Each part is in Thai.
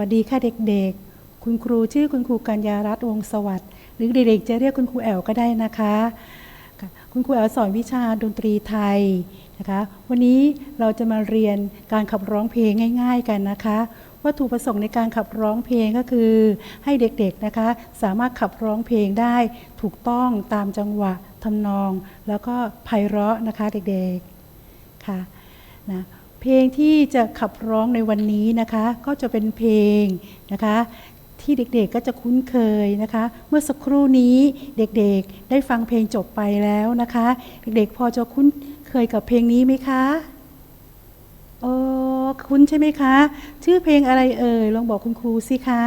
สวัสดีค่ะเด็กๆ คุณครูชื่อคุณครูกัญญารัตน์วงศสวัสดิ์หรือเด็กๆจะเรียกคุณครูแอลก็ได้นะคะ คุณครูแอลสอนวิชาดนตรีไทยนะคะ วันนี้เราจะมาเรียนการขับร้องเพลงง่าย ๆ กันนะคะ วัตถุประสงค์ในการขับร้องเพลงก็คือ ให้เด็กๆนะคะ สามารถขับร้องเพลงได้ถูกต้องตามจังหวะทำนอง แล้วก็ไพเราะนะคะเด็กๆค่ะนะ เพลงที่จะขับร้องในวันนี้นะคะ ก็จะเป็นเพลงนะคะ ที่เด็กๆก็จะคุ้นเคยนะคะ เมื่อสักครู่นี้เด็กๆได้ฟังเพลงจบไปแล้วนะคะ เด็กๆพอจะคุ้นเคยกับเพลงนี้ไหมคะโอ้คุ้นใช่ไหมคะ ชื่อเพลงอะไรเอ่ยลองบอกคุณครูสิคะ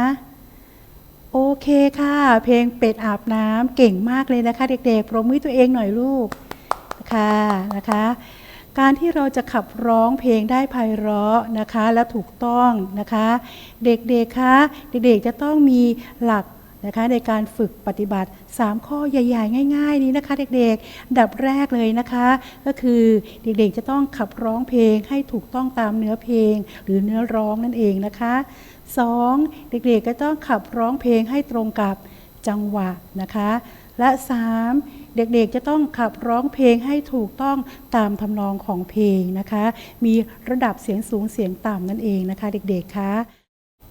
โอเคค่ะ เพลงเป็ดอาบน้ำเก่งมากเลยนะคะ เด็กๆปรบมือตัวเองหน่อยลูกค่ะนะคะ การที่เราจะขับร้องเพลงได้ไพเราะนะคะและถูกต้องนะคะ เด็กๆคะเด็กๆจะต้องมีหลักนะคะในการฝึกปฏิบัติ 3 ข้อใหญ่ๆ ง่าย ๆ นี้นะคะ เด็กๆ ดับแรกเลยนะคะ ก็คือเด็กๆจะต้องขับร้องเพลงให้ถูกต้องตามเนื้อเพลง หรือเนื้อร้องนั่นเองนะคะ 2. เด็กๆก็ต้องขับร้องเพลงให้ตรงกับจังหวะนะคะ และ 3. เด็กๆจะต้องขับร้องเพลงให้ถูกต้องตามทำนองของเพลงนะคะ มีระดับเสียงสูงเสียงต่ำนั่นเองนะคะ เด็กๆคะ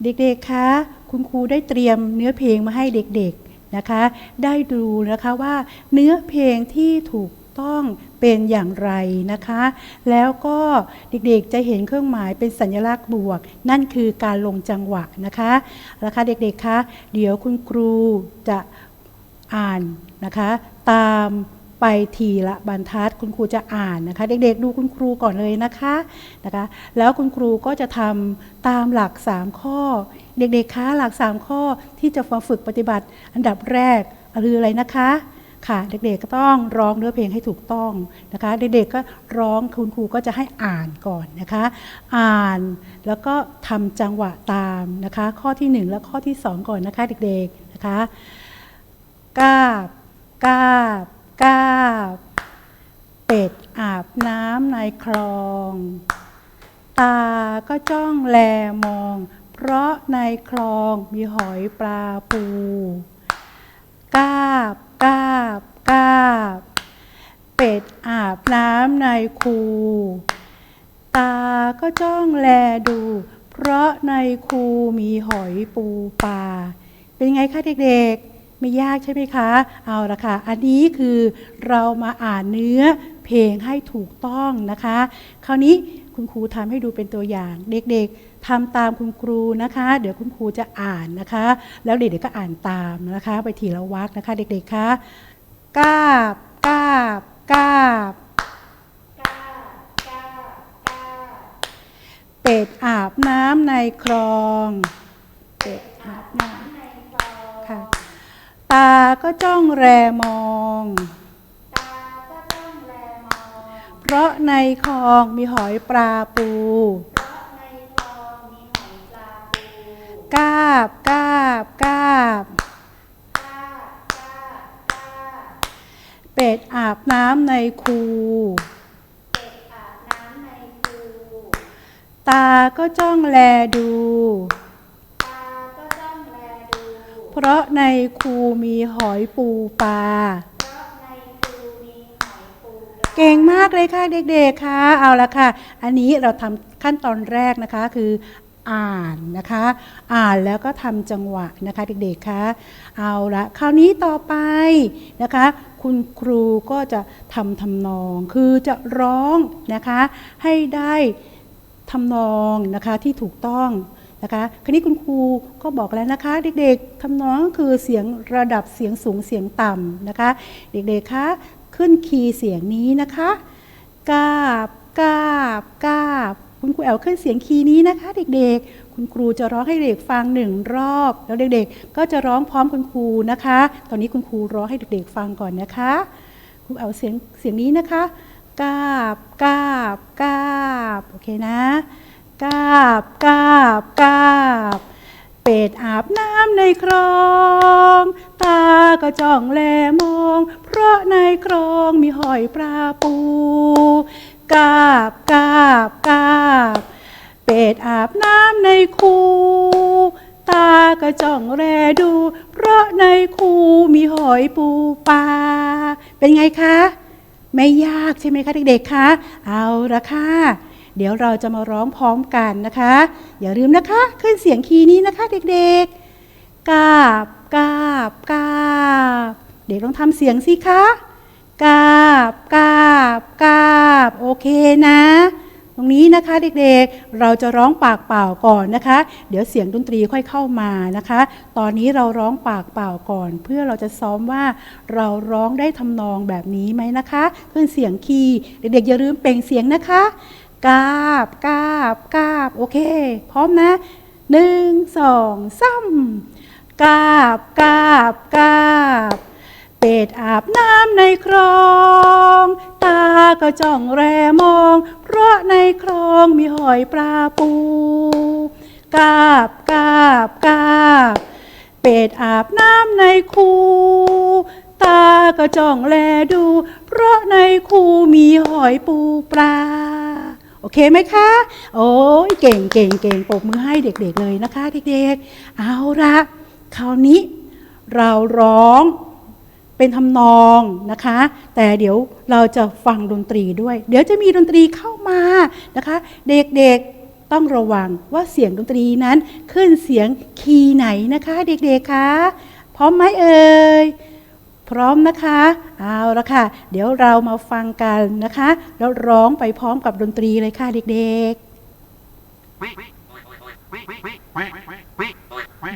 เด็กๆคะคุณครูได้เตรียมเนื้อเพลงมาให้เด็กๆนะคะ ได้ดูนะคะว่าเนื้อเพลงที่ถูกต้องเป็นอย่างไรนะคะ แล้วก็เด็กๆจะเห็นเครื่องหมายเป็นสัญลักษณ์บวก นั่นคือการลงจังหวะนะคะแล้วคะเด็กๆคะเดี๋ยวคุณครูจะอ่านนะคะ ตามไปทีละบรรทัดคุณครูจะอ่านนะคะ เด็กๆดูคุณครูก่อนเลยนะคะนะคะ แล้วคุณครูก็จะทำตามหลัก 3 ข้อ เด็กๆคะหลัก 3 ข้อที่จะมาฝึกปฏิบัติ อันดับแรกคืออะไรนะคะค่ะเด็กๆก็ต้องร้องเนื้อเพลงให้ถูกต้องนะคะ เด็กๆก็ร้องคุณครูก็จะให้อ่านก่อนนะคะ อ่านแล้วก็ทำจังหวะตามนะคะ ข้อที่ 1 และข้อที่ 2 ก่อนนะคะ เด็กๆนะคะกาบ กาบกาบ เป็ดอาบน้ำในคลอง ตาก็จ้องแลมอง เพราะในคลองมีหอยปลาปูกาบกาบกาบ เป็ดอาบน้ำในคู ตาก็จ้องแลดู เพราะในคูมีหอยปูปลาเป็นไงคะเด็กๆ ไม่ยากใช่ไหมคะ เอาละค่ะ อันนี้คือเรามาอ่านเนื้อเพลงให้ถูกต้องนะคะ คราวนี้คุณครูทำให้ดูเป็นตัวอย่าง เด็กๆทำตามคุณครูนะคะ เดี๋ยวคุณครูจะอ่านนะคะ แล้วเด็กๆก็อ่านตามนะคะ ไปทีละวรรคนะคะ เด็กๆคะกาบกาบกาบเป็ดอาบน้ำในคลอง เป็ดอาบน้ำในคลองค่ะ ตาก็จ้องแรมองเพราะในคลองมีหอยปลาปูกาบกาบกาบเป็ดอาบน้ำในคูตาก็จ้องแลดู เพราะในคูมีหอยปูปลาเก่งมากเลยค่ะเด็กๆค่ะเอาละค่ะ อันนี้เราทำขั้นตอนแรกนะคะคืออ่านนะคะ อ่านแล้วก็ทำจังหวะนะคะเด็กๆคะเอาละคราวนี้ต่อไปนะคะ คุณครูก็จะทำทำนอง คือจะร้องนะคะให้ได้ทำนองนะคะที่ถูกต้อง นะคะคราวนี้คุณครูก็บอกแล้วนะคะ เด็กๆทำนองคือเสียงระดับเสียงสูงเสียงต่ำนะคะ เด็กๆคะขึ้นคีย์เสียงนี้นะคะกาบกาบกาบคุณครูแอลขึ้นเสียงคีย์นี้นะคะ เด็กๆ คุณครูจะร้องให้เด็กฟังหนึ่งรอบ แล้วเด็กๆ ก็จะร้องพร้อมคุณครูนะคะ ตอนนี้คุณครูร้องให้เด็กๆฟังก่อนนะคะครูแอลเสียงเสียงนี้นะคะกาบกาบกาบโอเคนะ กาบกาบกาบ เป็ดอาบน้ำในคลอง ตาก็จ้องแลมอง เพราะในคลองมีหอยปลาปูกาบกาบกาบ เป็ดอาบน้ำในคูตากระจ่องแลดู เพราะในคูมีหอยปูปลาเป็นไงคะ ไม่ยากใช่ไหมคะเด็กๆคะเอาละค่ะ เดี๋ยวเราจะมาร้องพร้อมกันนะคะ อย่าลืมนะคะ ขึ้นเสียงคีย์นี้นะคะเด็กๆ กาบกาบกาบ เด็กลองทำเสียงสิคะกาบกาบกาบ โอเคนะ ตรงนี้นะคะเด็กๆ เราจะร้องปากเปล่าก่อนนะคะ เดี๋ยวเสียงดนตรีค่อยเข้ามานะคะ ตอนนี้เราร้องปากเปล่าก่อน เพื่อเราจะซ้อมว่าเราร้องได้ทำนองแบบนี้ไหมนะคะ ขึ้นเสียงคีย์เด็กๆอย่าลืมเปล่งเสียงนะคะ กาบกาบกาบโอเค พร้อมนะหนึ่งสองสามกาบกาบกาบเป็ดอาบน้ำในคลอง ตาก็จ้องแรมอง เพราะในคลองมีหอยปลาปู กาบกาบกาบเป็ดอาบน้ำในคูตาก็จ้องแลดู เพราะในคูมีหอยปูปลา โอเคไหมคะ โอ้ยเก่งเก่งเก่งปรบมือให้เด็กๆเลยนะคะเด็กๆ เอาละคราวนี้เราร้องเป็นทำนองนะคะ แต่เดี๋ยวเราจะฟังดนตรีด้วย เดี๋ยวจะมีดนตรีเข้ามานะคะ เด็กๆต้องระวังว่าเสียงดนตรีนั้นขึ้นเสียงคีย์ไหนนะคะ เด็กๆคะพร้อมไหมเอ่ย พร้อมนะคะ เอาละค่ะ เดี๋ยวเรามาฟังกันนะคะ แล้วร้องไปพร้อมกับดนตรีเลยค่ะเด็กๆ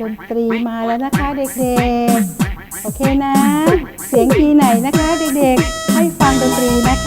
ดนตรีมาแล้วนะคะเด็กๆ โอเคนะ เสียงทีไหนนะคะเด็กๆ ให้ฟังดนตรีนะคะ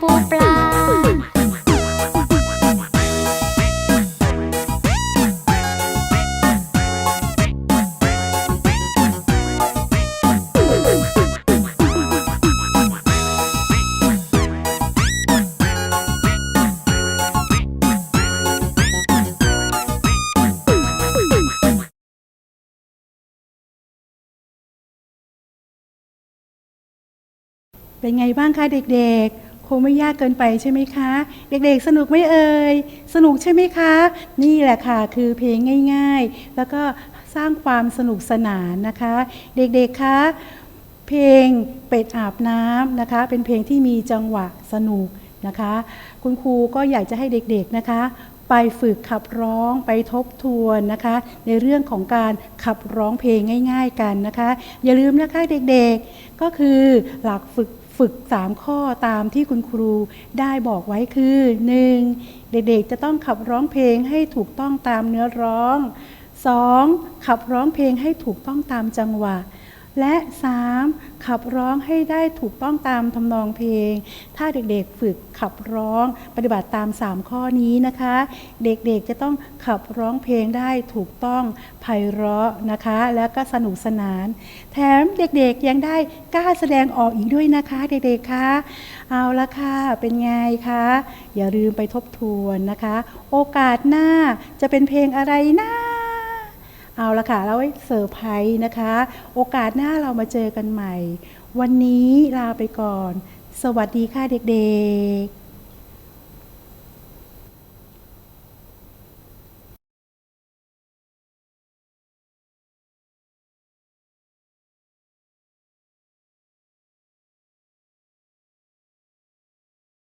ปูปลา เป็นไงบ้างคะเด็กๆ งไม่ยากเกินไปใช่ไหมคะ เด็กๆ สนุกไหมเอ่ยสนุกใช่ไหมคะ นี่แหละค่ะคือเพลงง่าย ๆ แล้วก็สร้างความสนุกสนานนะคะ เด็กๆคะเพลงเป็ดอาบน้ำนะคะ เป็นเพลงที่มีจังหวะสนุกนะคะ คุณครูก็อยากจะให้เด็กๆนะคะ ไปฝึกขับร้องไปทบทวนนะคะ ในเรื่องของการขับร้องเพลงง่าย ๆ กันนะคะ อย่าลืมนะคะเด็กๆก็คือหลักฝึก ฝึก 3 ข้อตามที่คุณครูได้บอกไว้คือ 1. เด็กๆ จะต้องขับร้องเพลงให้ถูกต้องตามเนื้อร้อง 2. ขับร้องเพลงให้ถูกต้องตามจังหวะ และ 3. ขับร้องให้ได้ถูกต้องตามทำนองเพลง ถ้าเด็กๆฝึกขับร้องปฏิบัติตาม 3 ข้อนี้นะคะ เด็กๆจะต้องขับร้องเพลงได้ถูกต้องไพเราะนะคะ แล้วก็สนุกสนาน แถมเด็กๆยังได้กล้าแสดงออกอีกด้วยนะคะ เด็กๆคะเอาละค่ะเป็นไงคะอย่าลืมไปทบทวนนะคะ โอกาสหน้าจะเป็นเพลงอะไรนะ เอาละค่ะเราไว้เซอร์ไพรส์นะคะ โอกาสหน้าเรามาเจอกันใหม่ วันนี้ลาไปก่อน สวัสดีค่ะเด็กๆ